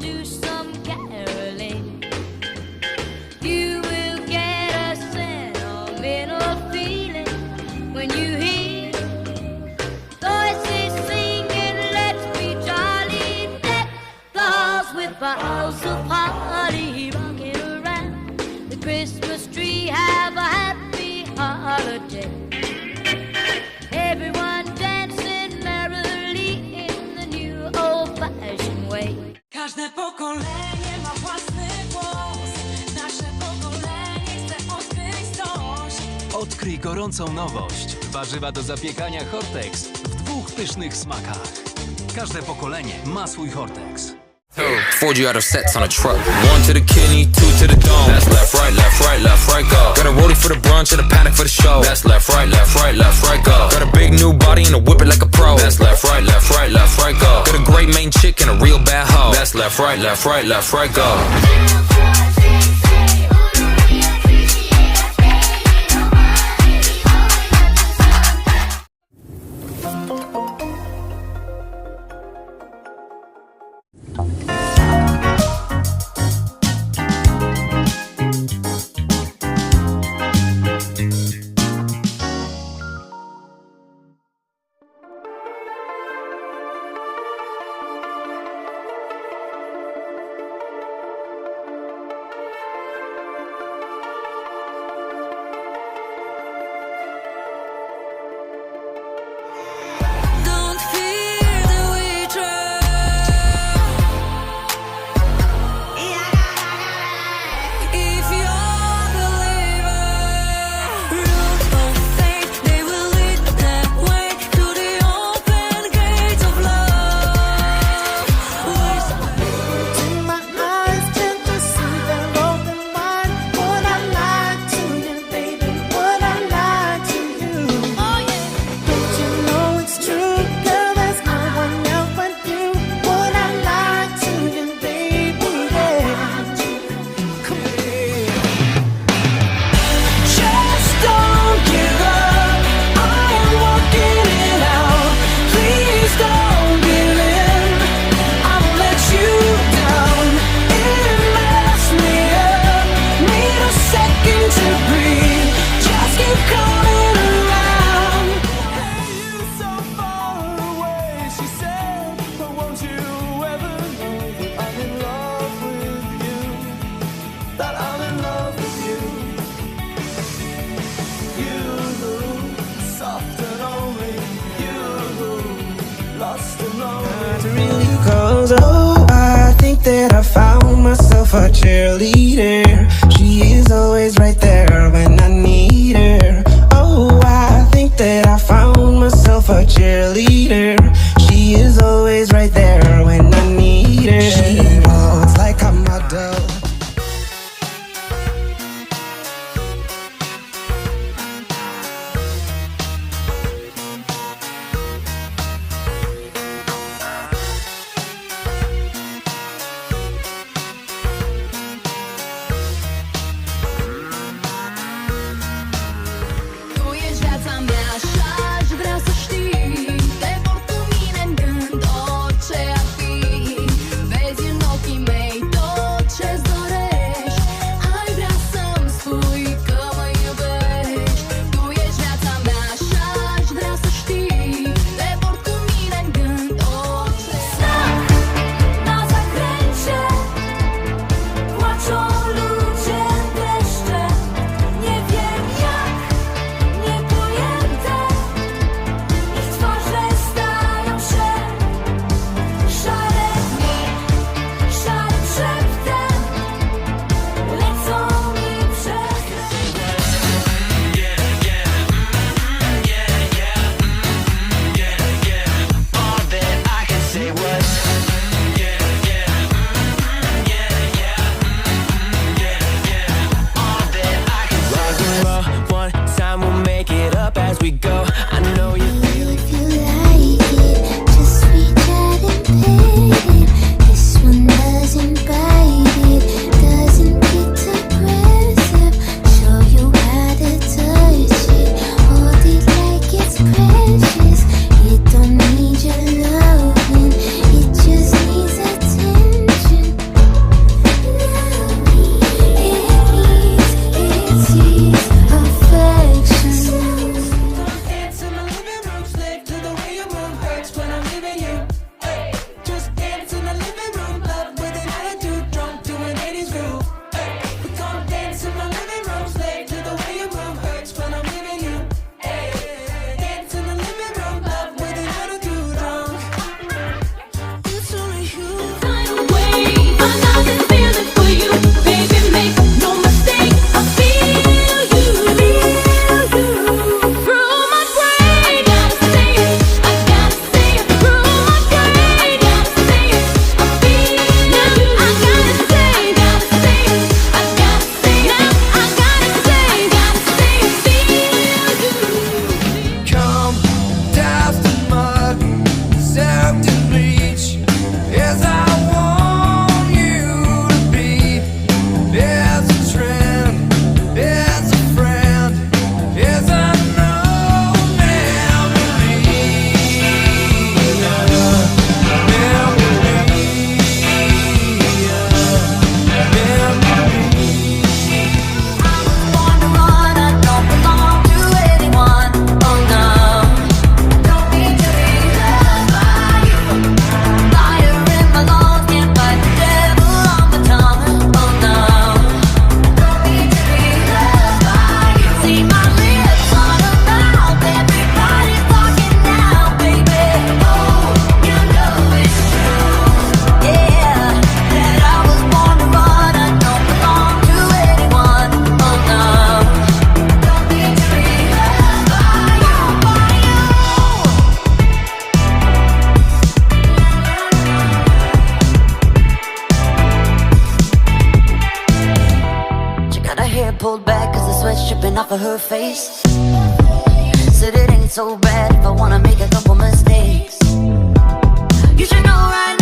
do some Każde pokolenie ma własny głos. Nasze pokolenie chce odkryć coś. Odkryj gorącą nowość. Warzywa do zapiekania Hortex w dwóch pysznych smakach. Każde pokolenie ma swój Hortex. Four you out of sets on a truck. One to the kidney, two to the dome. That's left, right, left, right, left, right, go. Got a rollie for the brunch and a panic for the show. That's left, right, left, right, left, right, go. Got a big new body and a whip it like a pro. That's left, right, left, right, left, right, go. Got a great main chick and a real bad hoe. That's left, right, left, right, left, right, go. pulled back cause the sweat's dripping off of her face. Said it ain't so bad if I wanna make a couple mistakes. You should know right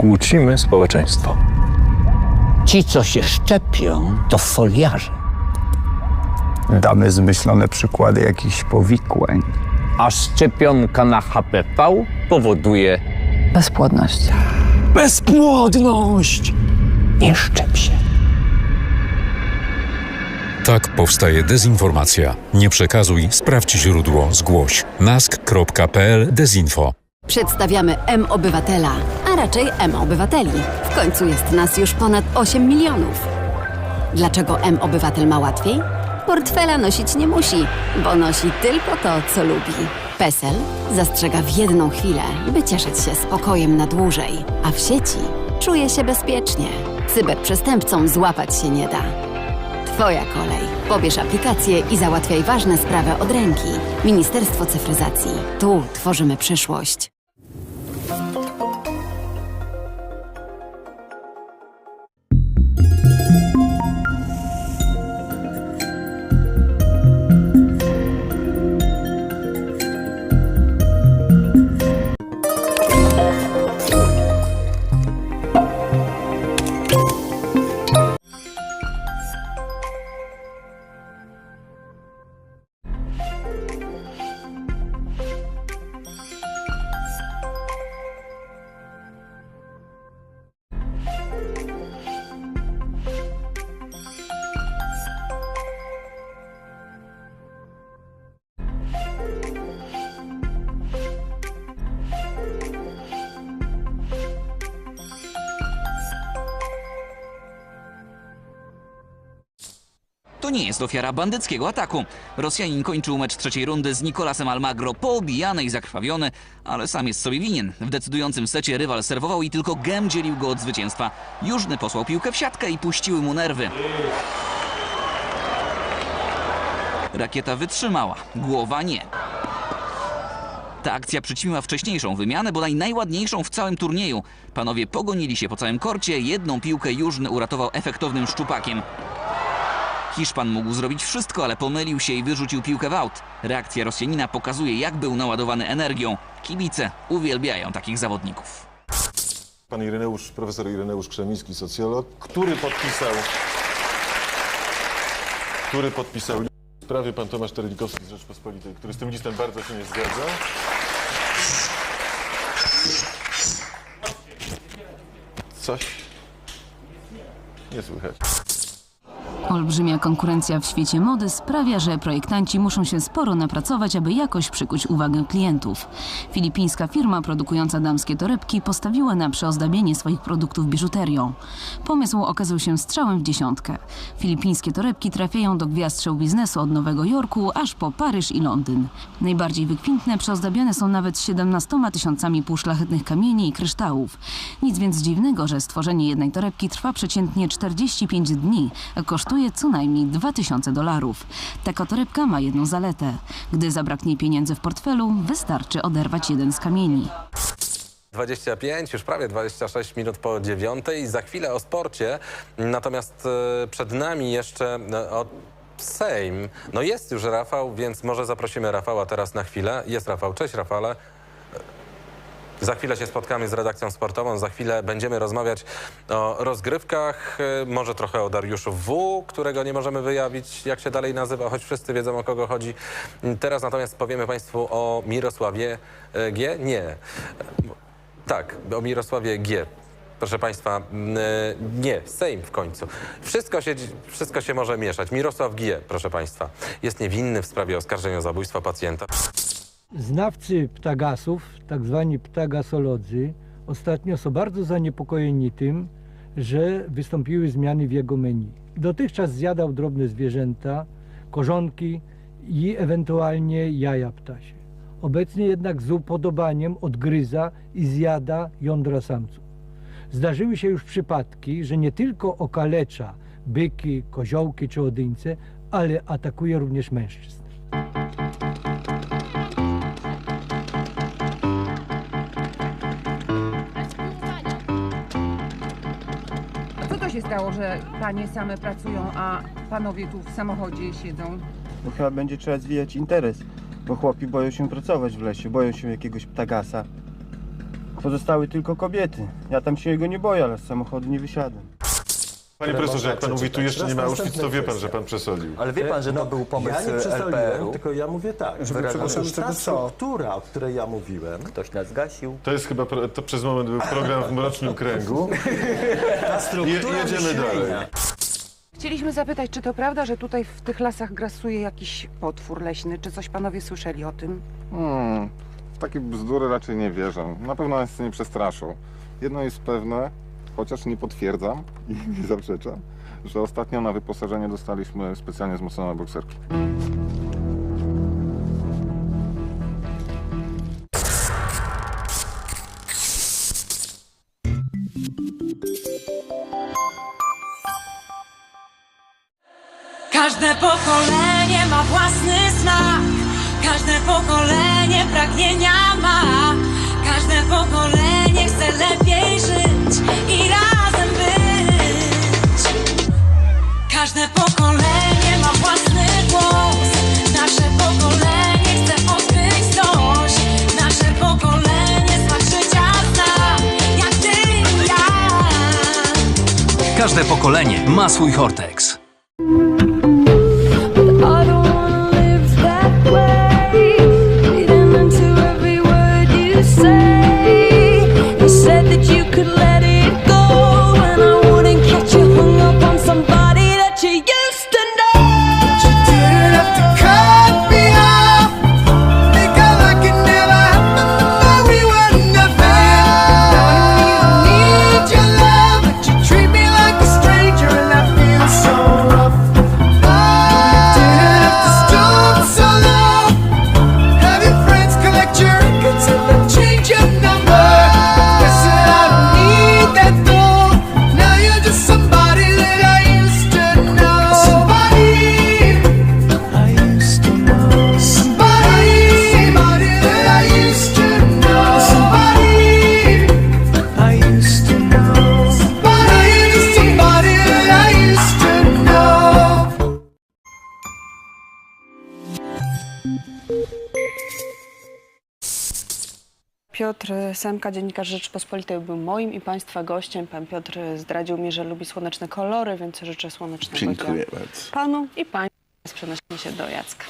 kłócimy społeczeństwo. Ci, co się szczepią, to foliarze. Damy zmyślone przykłady jakichś powikłań. A szczepionka na HPV powoduje bezpłodność. Bezpłodność! Nie szczep się. Tak powstaje dezinformacja. Nie przekazuj, sprawdź źródło, zgłoś. nask.pl dezinfo. Przedstawiamy M Obywatela, a raczej M Obywateli. W końcu jest nas już ponad 8 milionów. Dlaczego M Obywatel ma łatwiej? Portfela nosić nie musi, bo nosi tylko to, co lubi. PESEL zastrzega w jedną chwilę, by cieszyć się spokojem na dłużej, a w sieci czuje się bezpiecznie. Cyberprzestępcom złapać się nie da. Twoja kolej. Pobierz aplikację i załatwiaj ważne sprawy od ręki. Ministerstwo Cyfryzacji. Tu tworzymy przyszłość. To nie jest ofiara bandyckiego ataku. Rosjanin kończył mecz trzeciej rundy z Nicolasem Almagro poobijany i zakrwawiony, ale sam jest sobie winien. W decydującym secie rywal serwował i tylko gem dzielił go od zwycięstwa. Jużny posłał piłkę w siatkę i puściły mu nerwy. Rakieta wytrzymała, głowa nie. Ta akcja przyćmiła wcześniejszą wymianę, bodaj najładniejszą w całym turnieju. Panowie pogonili się po całym korcie, jedną piłkę Jużny uratował efektownym szczupakiem. Hiszpan mógł zrobić wszystko, ale pomylił się i wyrzucił piłkę w aut. Reakcja Rosjanina pokazuje, jak był naładowany energią. Kibice uwielbiają takich zawodników. Pan Ireneusz, profesor Ireneusz Krzemiński, socjolog, który podpisał który podpisał list w sprawie pan Tomasz Terlikowski z Rzeczpospolitej, który z tym listem bardzo się nie zgadza. Coś nie słychać. Olbrzymia konkurencja w świecie mody sprawia, że projektanci muszą się sporo napracować, aby jakoś przykuć uwagę klientów. Filipińska firma produkująca damskie torebki postawiła na przeozdabienie swoich produktów biżuterią. Pomysł okazał się strzałem w dziesiątkę. Filipińskie torebki trafiają do gwiazd show biznesu od Nowego Jorku aż po Paryż i Londyn. Najbardziej wykwintne przeozdabiane są nawet 17 tysiącami półszlachetnych kamieni i kryształów. Nic więc dziwnego, że stworzenie jednej torebki trwa przeciętnie 45 dni, a kosztuje co najmniej 2000 dolarów. Taka torebka ma jedną zaletę. Gdy zabraknie pieniędzy w portfelu, wystarczy oderwać jeden z kamieni. 25, już prawie 26 minut po dziewiątej. Za chwilę o sporcie. Natomiast e, przed nami jeszcze e, o Sejm. No jest już Rafał, więc może zaprosimy Rafała teraz na chwilę. Jest Rafał. Cześć Rafale. Za chwilę się spotkamy z redakcją sportową, za chwilę będziemy rozmawiać o rozgrywkach, e, może trochę o Dariuszu W, którego nie możemy wyjawić, jak się dalej nazywa, choć wszyscy wiedzą o kogo chodzi. Teraz natomiast powiemy Państwu o Mirosławie e, G. Nie. Tak, o Mirosławie G. Proszę Państwa, mm, e, nie, Sejm w końcu. Wszystko się, wszystko się może mieszać. Mirosław G., proszę Państwa, jest niewinny w sprawie oskarżenia o zabójstwo pacjenta. Znawcy ptagasów, tak zwani ptagasolodzy, ostatnio są bardzo zaniepokojeni tym, że wystąpiły zmiany w jego menu. Dotychczas zjadał drobne zwierzęta, korzonki i ewentualnie jaja ptasie. Obecnie jednak z upodobaniem odgryza i zjada jądra samców. Zdarzyły się już przypadki, że nie tylko okalecza byki, koziołki czy odyńce, ale atakuje również mężczyzn. Stało, że panie same pracują, a panowie tu w samochodzie siedzą? Bo chyba będzie trzeba zwijać interes, bo chłopi boją się pracować w lesie, boją się jakiegoś ptagasa. Pozostały tylko kobiety. Ja tam się jego nie boję, ale z samochodu nie wysiadam. Panie profesorze, jak pan mówi, tu jeszcze nie ma Auschwitz, to wie pan, że pan przesadził. Ale wie pan, że to był pomysł Ja nie przesoliłem, LPR-u? tylko ja mówię tak, że przepraszam, ta struktura, o której ja mówiłem, Ktoś nas zgasił. To jest chyba, to przez moment był program w Mrocznym Kręgu. ta struktura Je- jedziemy dalej. Chcieliśmy zapytać, czy to prawda, że tutaj w tych lasach grasuje jakiś potwór leśny? Czy coś panowie słyszeli o tym? Hmm, w takie bzdury raczej nie wierzę. Na pewno nas nie przestraszą. Jedno jest pewne, chociaż nie potwierdzam i nie zaprzeczam, że ostatnio na wyposażenie dostaliśmy specjalnie wzmocnione bokserki. Każde pokolenie ma własny smak. Każde pokolenie pragnienia ma. Każde pokolenie chce lepiej Każde pokolenie ma swój Hortex. Piotr Semka, dziennikarz Rzeczpospolitej, był moim i Państwa gościem. Pan Piotr zdradził mi, że lubi słoneczne kolory, więc życzę słonecznego Dziękuję dnia bardzo. Panu i Pani. Przenosimy się do Jacka.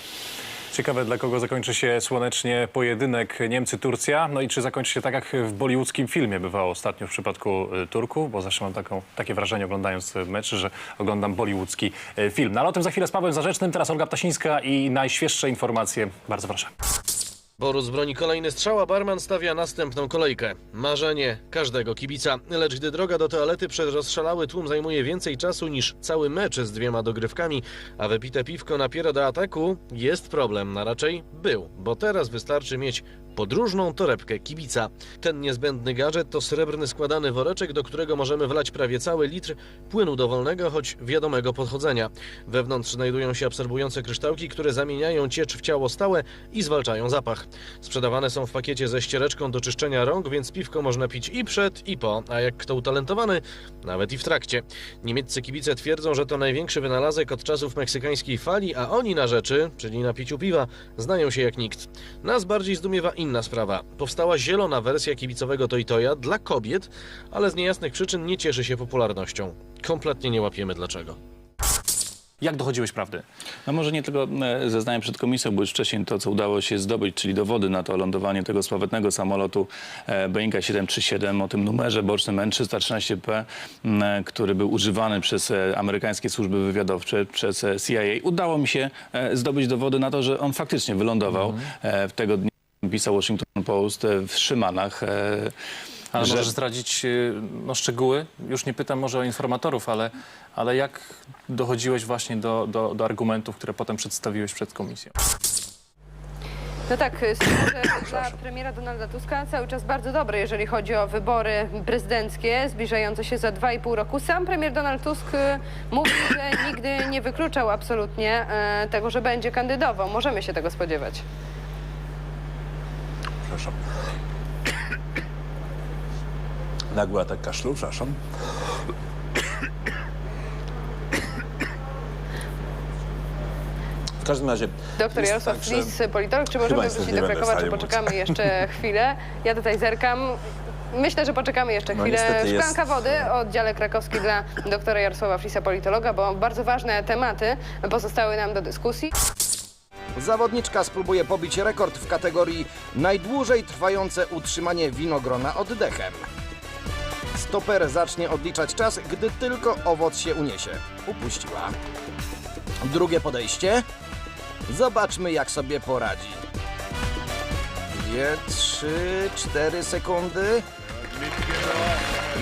Ciekawe, dla kogo zakończy się słonecznie pojedynek Niemcy-Turcja. No i czy zakończy się tak, jak w bollywoodzkim filmie bywało ostatnio w przypadku y, Turków, bo zawsze mam taką, takie wrażenie oglądając y, mecz, że oglądam bollywoodzki y, film. No ale o tym za chwilę z Pawłem Zarzecznym, teraz Olga Ptasińska i najświeższe informacje. Bardzo proszę. Borus broni kolejny strzał, a barman stawia następną kolejkę. Marzenie każdego kibica. Lecz gdy droga do toalety przez rozszalały tłum zajmuje więcej czasu niż cały mecz z dwiema dogrywkami, a wypite piwko napiera do ataku, jest problem, a raczej był, bo teraz wystarczy mieć podróżną torebkę kibica. Ten niezbędny gadżet to srebrny składany woreczek, do którego możemy wlać prawie cały litr płynu dowolnego, choć wiadomego podchodzenia. Wewnątrz znajdują się absorbujące kryształki, które zamieniają ciecz w ciało stałe i zwalczają zapach. Sprzedawane są w pakiecie ze ściereczką do czyszczenia rąk, więc piwko można pić i przed, i po, a jak kto utalentowany, nawet i w trakcie. Niemieccy kibice twierdzą, że to największy wynalazek od czasów meksykańskiej fali, a oni na rzeczy, czyli na piciu piwa, znają się jak nikt. Nas bardziej zdumiewa inna sprawa. Powstała zielona wersja kibicowego Toytoja dla kobiet, ale z niejasnych przyczyn nie cieszy się popularnością. Kompletnie nie łapiemy dlaczego. Jak dochodziłeś prawdy? No może nie tylko e, zeznałem przed komisją, bo już wcześniej to, co udało się zdobyć, czyli dowody na to lądowanie tego sławetnego samolotu e, Boeinga 737 o tym numerze bocznym N313P, m, e, który był używany przez amerykańskie służby wywiadowcze, przez CIA. Udało mi się zdobyć dowody na to, że on faktycznie wylądował e, w tego dnia. Pisał Washington Post e, w Szymanach. e, Ale że- możesz zdradzić y, no, szczegóły? Już nie pytam może o informatorów, ale, ale jak dochodziłeś właśnie do, do, do argumentów, które potem przedstawiłeś przed komisją? No tak, sądzę, dla premiera Donalda Tuska cały czas bardzo dobry, jeżeli chodzi o wybory prezydenckie zbliżające się za 2,5 roku. Sam premier Donald Tusk e, mówi, że nigdy nie wykluczał absolutnie e, tego, że będzie kandydował. Możemy się tego spodziewać. Przepraszam. Nagły atak kaszlu, przepraszam. W każdym razie... Doktor jest Jarosław tak, politolog, czy możemy wrócić do Krakowa, czy poczekamy jeszcze chwilę? Ja tutaj zerkam. Myślę, że poczekamy jeszcze No, chwilę. jest- Szklanka wody o oddziale krakowskim dla doktora Jarosława Flisa, politologa, bo bardzo ważne tematy pozostały nam do dyskusji. Zawodniczka spróbuje pobić rekord w kategorii najdłużej trwające utrzymanie winogrona oddechem. Stoper zacznie odliczać czas, gdy tylko owoc się uniesie. Upuściła. Drugie podejście. Zobaczmy, jak sobie poradzi. Dwie, trzy, cztery sekundy.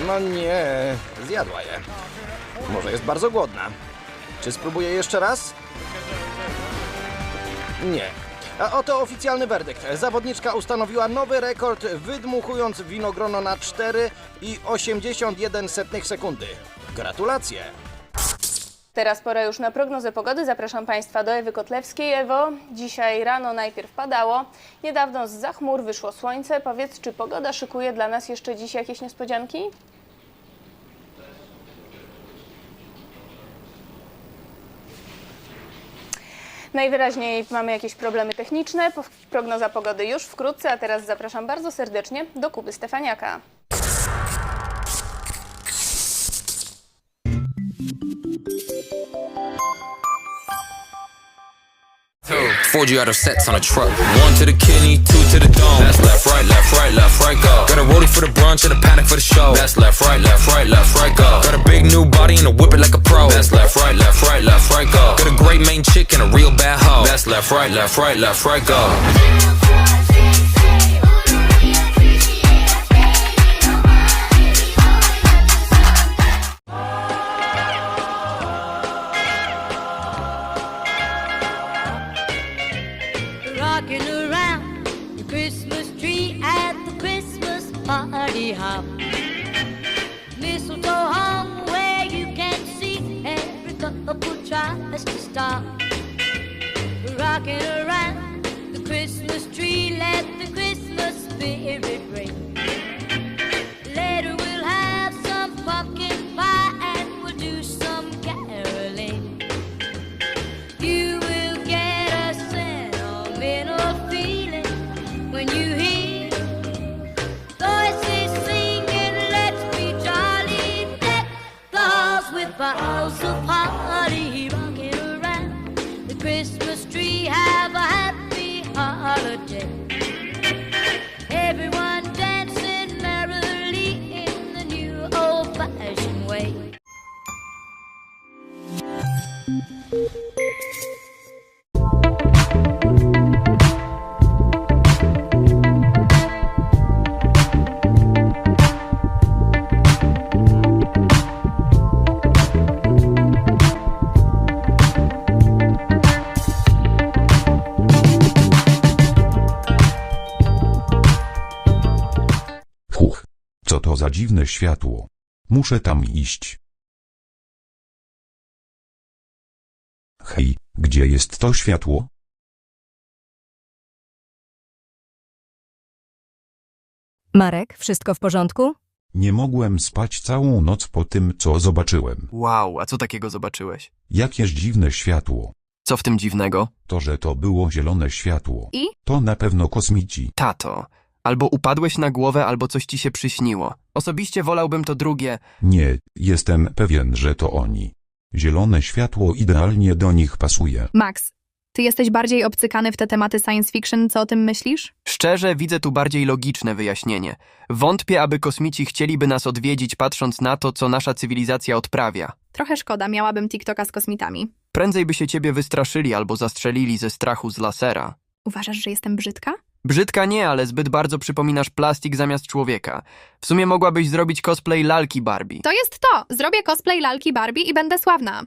No nie, zjadła je. Może jest bardzo głodna. Czy spróbuje jeszcze raz? Nie. A oto oficjalny werdykt. Zawodniczka ustanowiła nowy rekord, wydmuchując winogrono na 4,81 sekundy. Gratulacje! Teraz pora już na prognozę pogody. Zapraszam Państwa do Ewy Kotlewskiej. Ewo, dzisiaj rano najpierw padało, niedawno z zachmur wyszło słońce. Powiedz, czy pogoda szykuje dla nas jeszcze dziś jakieś niespodzianki? Najwyraźniej mamy jakieś problemy techniczne. Prognoza pogody już wkrótce, a teraz zapraszam bardzo serdecznie do Kuby Stefaniaka. Four G out of sets on a truck. One to the kidney, two to the dome. That's left, right, left, right, left, right, go. Got a rollie for the brunch and a paddock for the show. That's left, right, left, right, left, right, go. Got a big new body and a whip it like a pro. That's left, right, left, right, left, right, go. Got a great main chick and a real bad hoe. That's left, right, left, right, left, right, go. Party hop. Mistletoe hung where you can see every couple tries to stop. Rocking around the Christmas tree, let the Christmas spirit ring. Co to za dziwne światło? Muszę tam iść. Hej, gdzie jest to światło? Marek, wszystko w porządku? Nie mogłem spać całą noc po tym, co zobaczyłem. Wow, a co takiego zobaczyłeś? Jakieś dziwne światło. Co w tym dziwnego? To, że to było zielone światło. I? To na pewno kosmici. Tato, albo upadłeś na głowę, albo coś ci się przyśniło. Osobiście wolałbym to drugie. Nie, jestem pewien, że to oni. Zielone światło idealnie do nich pasuje. Max, ty jesteś bardziej obcykany w te tematy science fiction, co o tym myślisz? Szczerze widzę tu bardziej logiczne wyjaśnienie. Wątpię, aby kosmici chcieliby nas odwiedzić, patrząc na to, co nasza cywilizacja odprawia. Trochę szkoda, miałabym TikToka z kosmitami. Prędzej by się ciebie wystraszyli albo zastrzelili ze strachu z lasera. Uważasz, że jestem brzydka? Brzydka nie, ale zbyt bardzo przypominasz plastik zamiast człowieka. W sumie mogłabyś zrobić cosplay lalki Barbie. To jest to! Zrobię cosplay lalki Barbie i będę sławna.